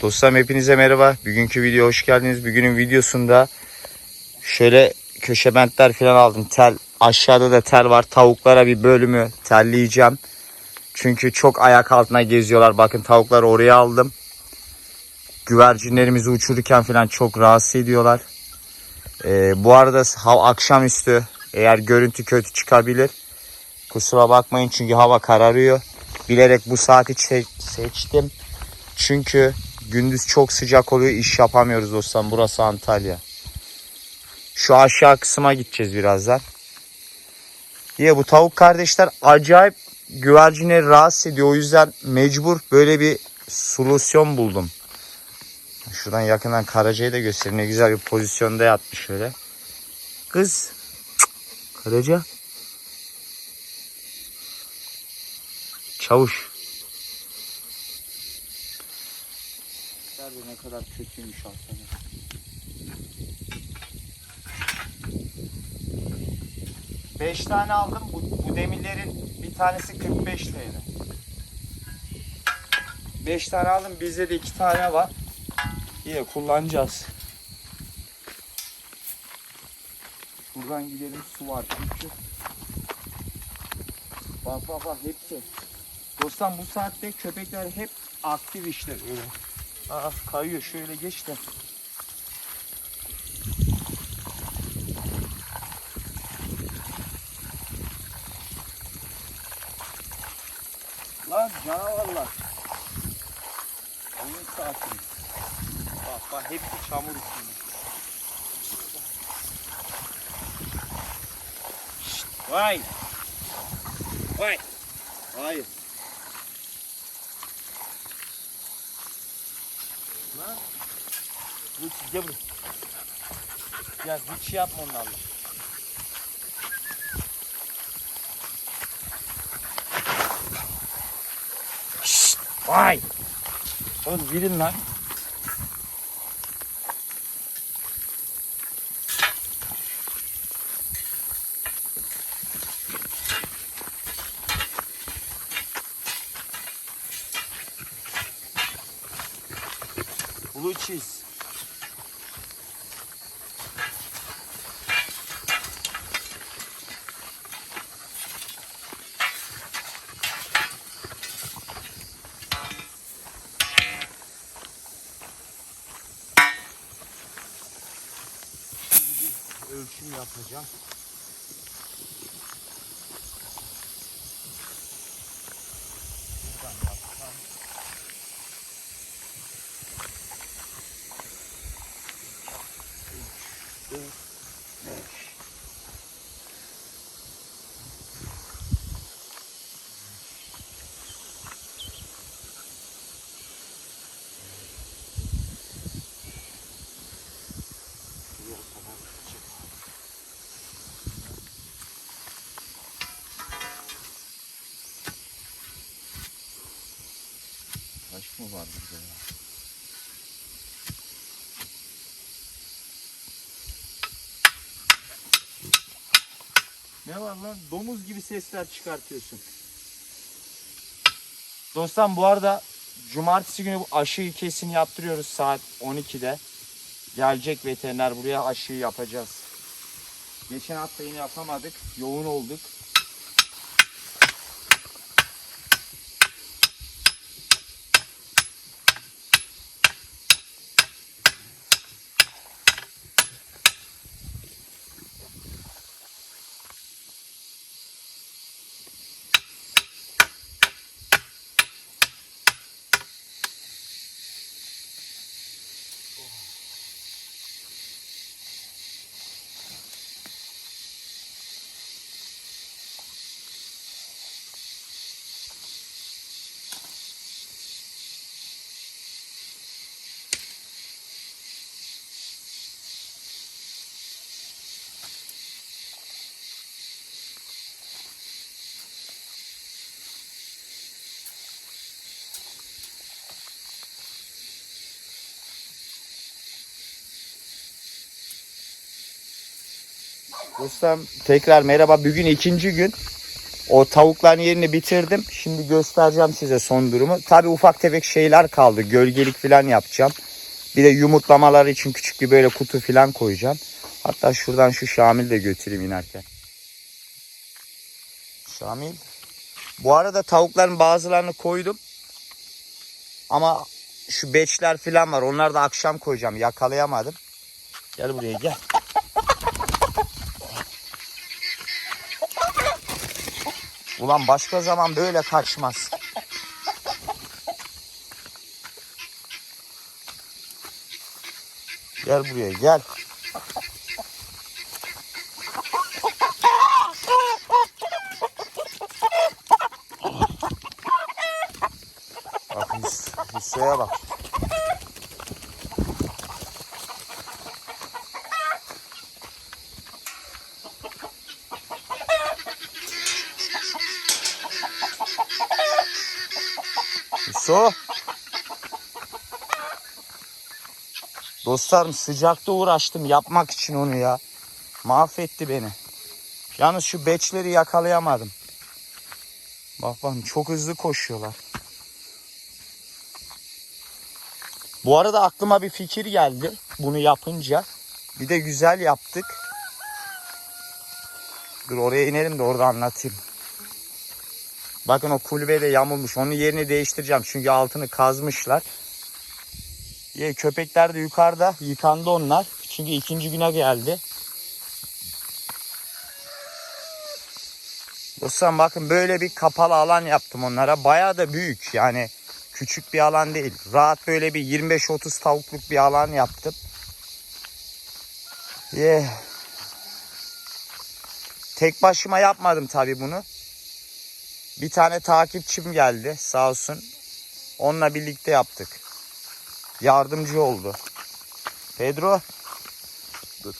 Dostlarım hepinize merhaba. Bugünkü video hoş geldiniz. Bugünün videosunda şöyle köşe bentler falan aldım. Tel aşağıda da tel var. Tavuklara bir bölümü telleyeceğim. Çünkü çok ayak altına geziyorlar. Bakın tavukları oraya aldım. Güvercinlerimizi uçururken falan çok rahatsız ediyorlar. Ee, bu arada akşamüstü eğer görüntü kötü çıkabilir. Kusura bakmayın çünkü hava kararıyor. Bilerek bu saati seçtim. Çünkü gündüz çok sıcak oluyor. iş yapamıyoruz dostlarım. Burası Antalya. Şu aşağı kısma gideceğiz birazdan. Diye bu tavuk kardeşler acayip güvercinleri rahatsız ediyor. O yüzden mecbur böyle bir solüsyon buldum. Şuradan yakından karacayı da göstereyim. Ne güzel bir pozisyonda yatmış şöyle. Kız. Karaca. Çavuş. Kadar kötüymüş aslında. Beş tane aldım. Bu, bu demirlerin bir tanesi 45 TL. Beş tane aldım. Bizde de iki tane var. İyi kullanacağız. Buradan gidelim su var çünkü. Bak bak bak hepsi. Dostum bu saatte köpekler hep aktif işte öyle. Aa kayıyor şöyle geç de. Lan canavarlar. Oyun saati. Bak bak hepsi çamur üstünde. Şşt, vay. Vay. Hayır. Lan. Bu gel buraya. Gel hiç şey yapma onlarla. Şşt, vay. Oğlum gidin lan. Şimdi bir ölçüm yapacağım. Mı var burada ya? Ne var lan? Domuz gibi sesler çıkartıyorsun. Dostlar bu arada cumartesi günü bu aşıyı kesin yaptırıyoruz saat 12'de. Gelecek veteriner buraya aşıyı yapacağız. Geçen hafta yine yapamadık. Yoğun olduk. Dostum tekrar merhaba. Bugün ikinci gün. O tavukların yerini bitirdim. Şimdi göstereceğim size son durumu. Tabi ufak tefek şeyler kaldı. Gölgelik falan yapacağım. Bir de yumurtlamaları için küçük bir böyle kutu falan koyacağım. Hatta şuradan şu Şamil de götüreyim inerken. Şamil. Bu arada tavukların bazılarını koydum. Ama şu beçler falan var. Onları da akşam koyacağım. Yakalayamadım. Gel buraya gel. Ulan başka zaman böyle kaçmaz. Gel buraya gel. Bak Hüs Hüsnü'ye bak. Hüso. Dostlarım sıcakta uğraştım yapmak için onu ya. Mahvetti beni. Yalnız şu beçleri yakalayamadım. Bak bak çok hızlı koşuyorlar. Bu arada aklıma bir fikir geldi bunu yapınca. Bir de güzel yaptık. Dur oraya inelim de orada anlatayım. Bakın o kulübe de yamulmuş. Onun yerini değiştireceğim. Çünkü altını kazmışlar. Köpekler de yukarıda. Yıkandı onlar. Çünkü ikinci güne geldi. Dostlar bakın böyle bir kapalı alan yaptım onlara. Bayağı da büyük. Yani küçük bir alan değil. Rahat böyle bir 25-30 tavukluk bir alan yaptım. Ye. Tek başıma yapmadım tabii bunu. Bir tane takipçim geldi sağ olsun. Onunla birlikte yaptık. Yardımcı oldu. Pedro. Dur.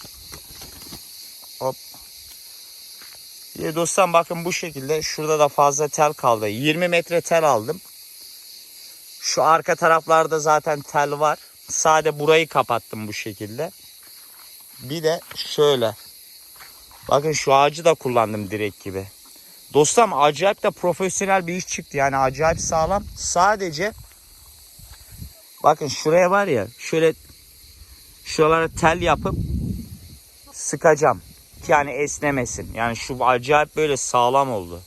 Hop. İyi dostlar bakın bu şekilde. Şurada da fazla tel kaldı. 20 metre tel aldım. Şu arka taraflarda zaten tel var. Sade burayı kapattım bu şekilde. Bir de şöyle. Bakın şu ağacı da kullandım direkt gibi. Dostum acayip de profesyonel bir iş çıktı. Yani acayip sağlam. Sadece bakın şuraya var ya şöyle şuralara tel yapıp sıkacağım. Yani esnemesin. Yani şu acayip böyle sağlam oldu.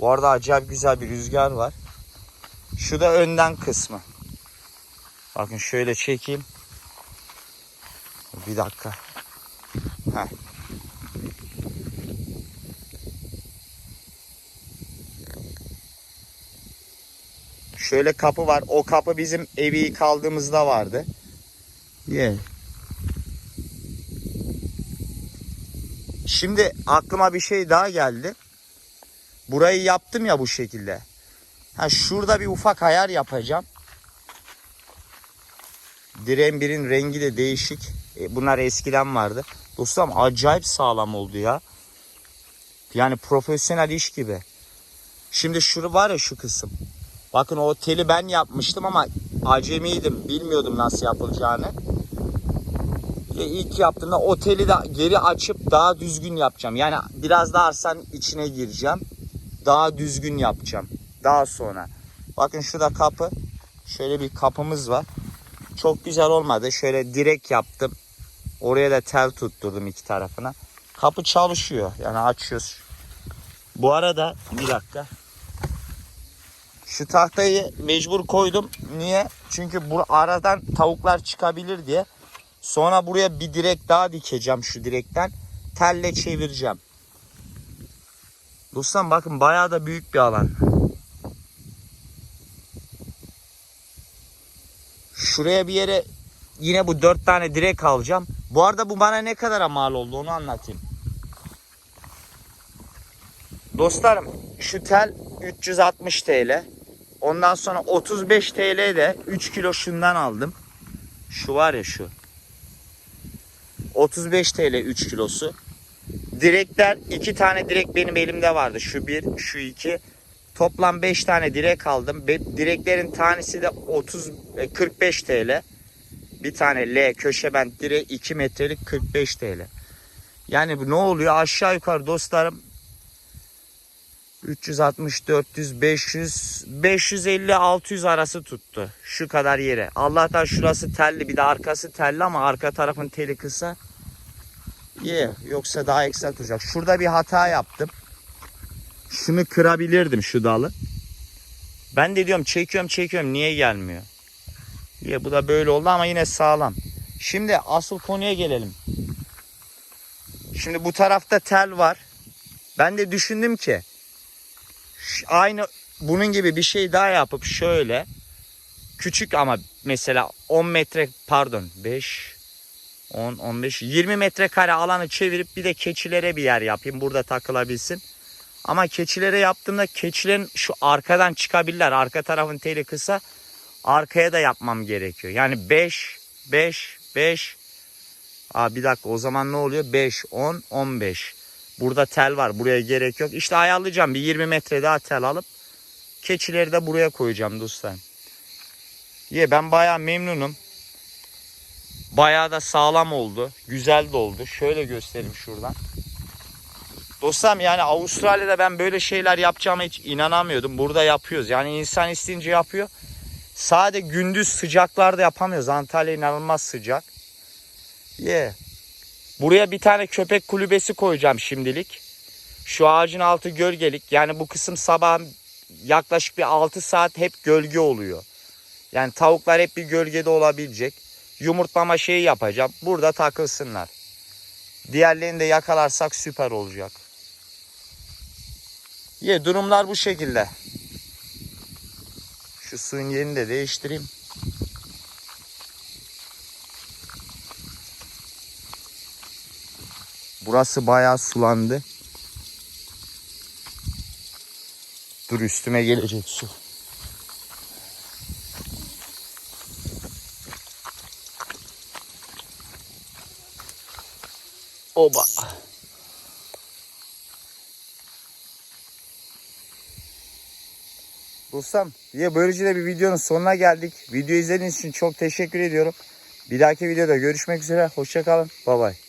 Bu arada acayip güzel bir rüzgar var. Şu da önden kısmı. Bakın şöyle çekeyim. Bir dakika. Heh. Şöyle kapı var. O kapı bizim evi kaldığımızda vardı. Yeah. Şimdi aklıma bir şey daha geldi. Burayı yaptım ya bu şekilde. Ha şurada bir ufak ayar yapacağım. Direğin birin rengi de değişik. E, bunlar eskiden vardı. Dostum acayip sağlam oldu ya. Yani profesyonel iş gibi. Şimdi şuru var ya şu kısım. Bakın o teli ben yapmıştım ama acemiydim. Bilmiyordum nasıl yapılacağını. E, ilk yaptığımda o teli de geri açıp daha düzgün yapacağım. Yani biraz daha arsan içine gireceğim. Daha düzgün yapacağım. Daha sonra. Bakın şurada kapı. Şöyle bir kapımız var. Çok güzel olmadı. Şöyle direk yaptım. Oraya da tel tutturdum iki tarafına. Kapı çalışıyor. Yani açıyoruz. Bu arada bir dakika. Şu tahtayı mecbur koydum. Niye? Çünkü bu aradan tavuklar çıkabilir diye. Sonra buraya bir direk daha dikeceğim şu direkten. Telle çevireceğim. Dostum bakın bayağı da büyük bir alan. Şuraya bir yere yine bu dört tane direk alacağım. Bu arada bu bana ne kadara mal oldu onu anlatayım. Dostlarım şu tel 360 TL. Ondan sonra 35 TL de 3 kilo şundan aldım. Şu var ya şu. 35 TL 3 kilosu. Direkler iki tane direk benim elimde vardı. Şu bir, şu iki. Toplam 5 tane direk aldım. Direklerin tanesi de 30 e, 45 TL. Bir tane L köşe bent direk 2 metrelik 45 TL. Yani bu ne oluyor? Aşağı yukarı dostlarım 360, 400, 500, 550, 600 arası tuttu. Şu kadar yere. Allah'tan şurası telli bir de arkası telli ama arka tarafın teli kısa. İyi. Yoksa daha ekstra tutacak. Şurada bir hata yaptım. Şunu kırabilirdim şu dalı. Ben de diyorum çekiyorum çekiyorum niye gelmiyor? İyi bu da böyle oldu ama yine sağlam. Şimdi asıl konuya gelelim. Şimdi bu tarafta tel var. Ben de düşündüm ki aynı bunun gibi bir şey daha yapıp şöyle küçük ama mesela 10 metre pardon 5 10 15 20 metrekare alanı çevirip bir de keçilere bir yer yapayım burada takılabilsin. Ama keçilere yaptığımda keçilerin şu arkadan çıkabilirler. Arka tarafın teli kısa. Arkaya da yapmam gerekiyor. Yani 5 5 5 Aa bir dakika o zaman ne oluyor? 5 10 15. Burada tel var. Buraya gerek yok. İşte ayarlayacağım. Bir 20 metre daha tel alıp keçileri de buraya koyacağım dostlar. Ye ben bayağı memnunum. Bayağı da sağlam oldu. Güzel de oldu. Şöyle göstereyim şuradan. Dostlarım yani Avustralya'da ben böyle şeyler yapacağıma hiç inanamıyordum. Burada yapıyoruz. Yani insan isteyince yapıyor. Sade gündüz sıcaklarda yapamıyoruz. Antalya inanılmaz sıcak. Ye. Buraya bir tane köpek kulübesi koyacağım şimdilik. Şu ağacın altı gölgelik. Yani bu kısım sabah yaklaşık bir 6 saat hep gölge oluyor. Yani tavuklar hep bir gölgede olabilecek. Yumurtlama şeyi yapacağım. Burada takılsınlar. Diğerlerini de yakalarsak süper olacak. Ye durumlar bu şekilde. Şu suyun yerini de değiştireyim. Burası bayağı sulandı. Dur üstüme gelecek su. Oba. Dostum, ya böylece de bir videonun sonuna geldik. Video izlediğiniz için çok teşekkür ediyorum. Bir dahaki videoda görüşmek üzere. Hoşçakalın. Bay bay.